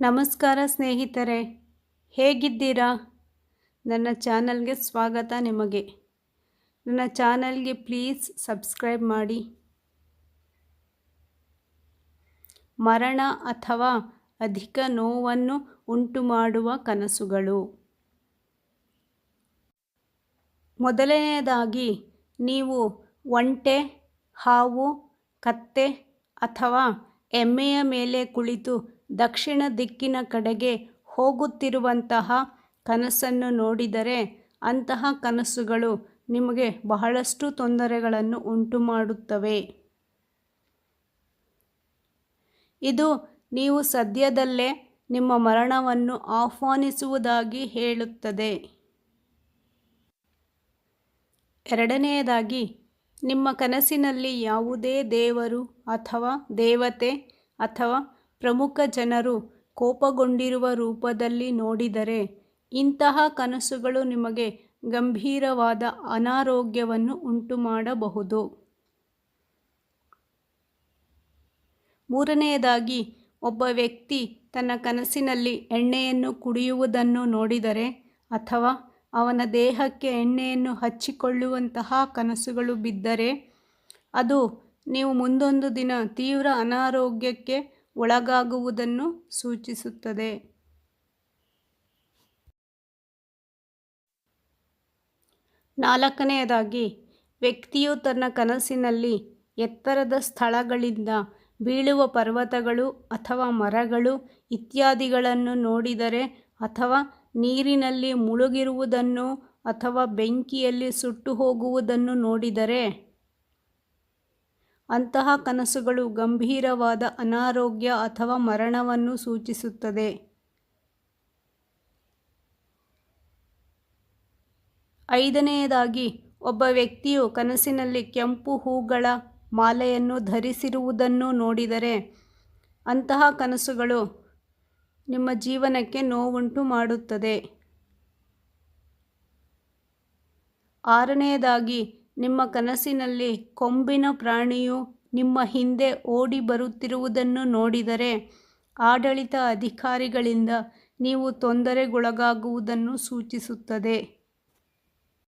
ನಮಸ್ಕಾರ ಸ್ನೇಹಿತರೆ, ಹೇಗಿದ್ದೀರಾ? ನನ್ನ ಚಾನಲ್ಗೆ ಸ್ವಾಗತ ನಿಮಗೆ. ನನ್ನ ಚಾನಲ್ಗೆ ಪ್ಲೀಸ್ ಸಬ್ಸ್ಕ್ರೈಬ್ ಮಾಡಿ. ಮರಣ ಅಥವಾ ಅಧಿಕ ನೋವನ್ನು ಉಂಟು ಮಾಡುವ ಕನಸುಗಳು. ಮೊದಲನೆಯದಾಗಿ, ನೀವು ಒಂಟೆ, ಹಾವು, ಕತ್ತೆ ಅಥವಾ ಎಮ್ಮೆಯ ಮೇಲೆ ಕುಳಿತು ದಕ್ಷಿಣ ದಿಕ್ಕಿನ ಕಡೆಗೆ ಹೋಗುತ್ತಿರುವಂತಹ ಕನಸನ್ನು ನೋಡಿದರೆ ಅಂತಹ ಕನಸುಗಳು ನಿಮಗೆ ಬಹಳಷ್ಟು ತೊಂದರೆಗಳನ್ನು ಉಂಟು ಮಾಡುತ್ತವೆ ಇದು ನೀವು ಸದ್ಯದಲ್ಲೇ ನಿಮ್ಮ ಮರಣವನ್ನು ಆಹ್ವಾನಿಸುವುದಾಗಿ ಹೇಳುತ್ತದೆ. ಎರಡನೆಯದಾಗಿ ನಿಮ್ಮ ಕನಸಿನಲ್ಲಿ ಯಾವುದೇ ದೇವರು ಅಥವಾ ದೇವತೆ ಅಥವಾ ಪ್ರಮುಖ ಜನರು ಕೋಪಗೊಂಡಿರುವ ರೂಪದಲ್ಲಿ ನೋಡಿದರೆ ಇಂತಹ ಕನಸುಗಳು ನಿಮಗೆ ಗಂಭೀರವಾದ ಅನಾರೋಗ್ಯವನ್ನು ಉಂಟುಮಾಡಬಹುದು. ಮೂರನೆಯದಾಗಿ, ಒಬ್ಬ ವ್ಯಕ್ತಿ ತನ್ನ ಕನಸಿನಲ್ಲಿ ಎಣ್ಣೆಯನ್ನು ಕುಡಿಯುವುದನ್ನು ನೋಡಿದರೆ ಅಥವಾ ಅವನ ದೇಹಕ್ಕೆ ಎಣ್ಣೆಯನ್ನು ಹಚ್ಚಿಕೊಳ್ಳುವಂತಹ ಕನಸುಗಳು ಬಿದ್ದರೆ ಅದು ನೀವು ಮುಂದೊಂದು ದಿನ ತೀವ್ರ ಅನಾರೋಗ್ಯಕ್ಕೆ ಒಳಗಾಗುವುದನ್ನು ಸೂಚಿಸುತ್ತದೆ. ನಾಲ್ಕನೆಯದಾಗಿ, ವ್ಯಕ್ತಿಯು ತನ್ನ ಕನಸಿನಲ್ಲಿ ಎತ್ತರದ ಸ್ಥಳಗಳಿಂದ ಬೀಳುವ ಪರ್ವತಗಳು ಅಥವಾ ಮರಗಳು ಇತ್ಯಾದಿಗಳನ್ನು ನೋಡಿದರೆ ಅಥವಾ ನೀರಿನಲ್ಲಿ ಮುಳುಗಿರುವುದನ್ನು ಅಥವಾ ಬೆಂಕಿಯಲ್ಲಿ ಸುಟ್ಟು ಹೋಗುವುದನ್ನು ನೋಡಿದರೆ ಅಂತಹ ಕನಸುಗಳು ಗಂಭೀರವಾದ ಅನಾರೋಗ್ಯ ಅಥವಾ ಮರಣವನ್ನು ಸೂಚಿಸುತ್ತದೆ. ಐದನೆಯದಾಗಿ, ಒಬ್ಬ ವ್ಯಕ್ತಿಯು ಕನಸಿನಲ್ಲಿ ಕೆಂಪು ಹೂಗಳ ಮಾಲೆಯನ್ನು ಧರಿಸಿರುವುದನ್ನು ನೋಡಿದರೆ ಅಂತಹ ಕನಸುಗಳು ನಿಮ್ಮ ಜೀವನಕ್ಕೆ ನೋವುಂಟು ಮಾಡುತ್ತದೆ. ಆರನೆಯದಾಗಿ, ನಿಮ್ಮ ಕನಸಿನಲ್ಲಿ ಕೊಂಬಿನ ಪ್ರಾಣಿಯು ನಿಮ್ಮ ಹಿಂದೆ ಓಡಿ ಬರುತ್ತಿರುವುದನ್ನು ನೋಡಿದರೆ ಆಡಳಿತ ಅಧಿಕಾರಿಗಳಿಂದ ನೀವು ತೊಂದರೆಗೊಳಗಾಗುವುದನ್ನು ಸೂಚಿಸುತ್ತದೆ.